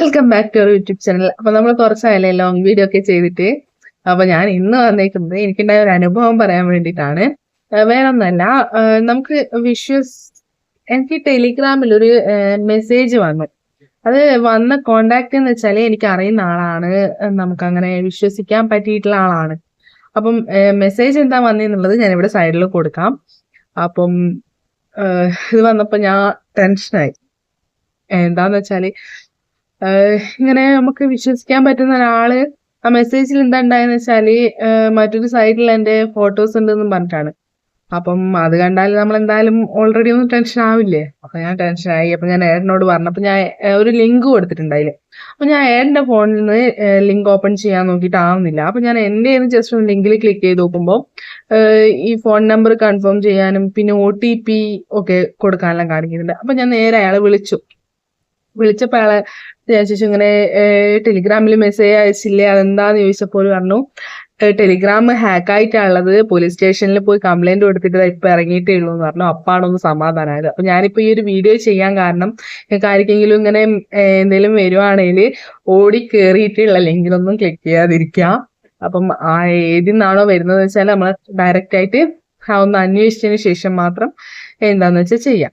Welcome back to our YouTube channel അപ്പൊ നമ്മൾ കുറച്ചായാലേ long video ഒക്കെ ചെയ്തിട്ട്. അപ്പൊ ഞാൻ ഇന്ന് വന്നേക്കുന്നത് എനിക്കുണ്ടായ ഒരു അനുഭവം പറയാൻ വേണ്ടിയിട്ടാണ്. വേറെ ഒന്നല്ല നമുക്ക് വിഷ്വസ് എനിക്ക് ടെലിഗ്രാമിൽ ഒരു മെസ്സേജ് വന്നു. അത് വന്ന കോണ്ടാക്ട് എന്ന് വെച്ചാൽ എനിക്ക് അറിയുന്ന ആളാണ്. നമുക്ക് അങ്ങനെ വിശ്വസിക്കാൻ പറ്റിയിട്ടുള്ള ആളാണ്. അപ്പം മെസ്സേജ് എന്താ വന്നെന്നുള്ളത് ഞാൻ ഇവിടെ സൈഡിൽ കൊടുക്കാം. അപ്പം ഇത് വന്നപ്പോ ഞാൻ ടെൻഷനായി എന്താന്ന് വെച്ചാൽ ഇങ്ങനെ നമുക്ക് വിശ്വസിക്കാൻ പറ്റുന്ന ഒരാൾ ആ മെസ്സേജിൽ എന്താ ഉണ്ടായെന്ന് വെച്ചാൽ മറ്റൊരു സൈഡിൽ എന്റെ ഫോട്ടോസ് ഉണ്ടെന്നും പറഞ്ഞിട്ടാണ്. അപ്പം അത് കണ്ടാൽ നമ്മൾ എന്തായാലും ഓൾറെഡി ഒന്നും ടെൻഷൻ ആവില്ലേ? അപ്പൊ ഞാൻ ടെൻഷൻ ആയി. അപ്പൊ ഞാൻ ഏട്ടനോട് പറഞ്ഞു. അപ്പൊ ഞാൻ ഒരു ലിങ്ക് കൊടുത്തിട്ടുണ്ട് അപ്പൊ ഞാൻ ഏട്ടന്റെ ഫോണിൽ നിന്ന് ലിങ്ക് ഓപ്പൺ ചെയ്യാൻ നോക്കിയിട്ട് ആവുന്നില്ല അപ്പൊ ഞാൻ എന്റെ ജസ്റ്റ് ഒരു ലിങ്കിൽ ക്ലിക്ക് ചെയ്ത് നോക്കുമ്പോൾ ഈ ഫോൺ നമ്പർ കൺഫേം ചെയ്യാനും പിന്നെ ഒ ടി പി ഒക്കെ കൊടുക്കാനെല്ലാം കാണിക്കുന്നുണ്ട്. അപ്പൊ ഞാൻ നേരെ അയാളെ വിളിച്ചു. വിളിച്ചപ്പോ അയാളെ ഞാൻ ചേച്ചി ഇങ്ങനെ ടെലിഗ്രാമിൽ മെസ്സേജ് അയച്ചില്ലേ അതെന്താന്ന് ചോദിച്ചപ്പോൾ പറഞ്ഞു ടെലിഗ്രാം ഹാക്ക് ആയിട്ടാണുള്ളത് പോലീസ് സ്റ്റേഷനിൽ പോയി കംപ്ലൈന്റ് കൊടുത്തിട്ട് ഇപ്പൊ ഇറങ്ങിയിട്ടേ ഉള്ളൂ എന്ന് പറഞ്ഞു. അപ്പാണൊന്ന് സമാധാനമായത് അപ്പൊ ഞാനിപ്പോ ഈ ഒരു വീഡിയോ ചെയ്യാൻ കാരണം നിങ്ങൾക്ക് ആർക്കെങ്കിലും ഇങ്ങനെ എന്തെങ്കിലും വരുവാണെങ്കിൽ ഓടി കയറിയിട്ടുള്ള ലിങ്കിലൊന്നും ക്ലിക്ക് ചെയ്യാതിരിക്കുക അപ്പം ആ ഏതിന്നാണോ വരുന്നത് വെച്ചാൽ നമ്മൾ ഡയറക്റ്റ് ആയിട്ട് ഒന്ന് അന്വേഷിച്ചതിന് ശേഷം മാത്രം എന്താന്ന് വെച്ചാൽ ചെയ്യാം.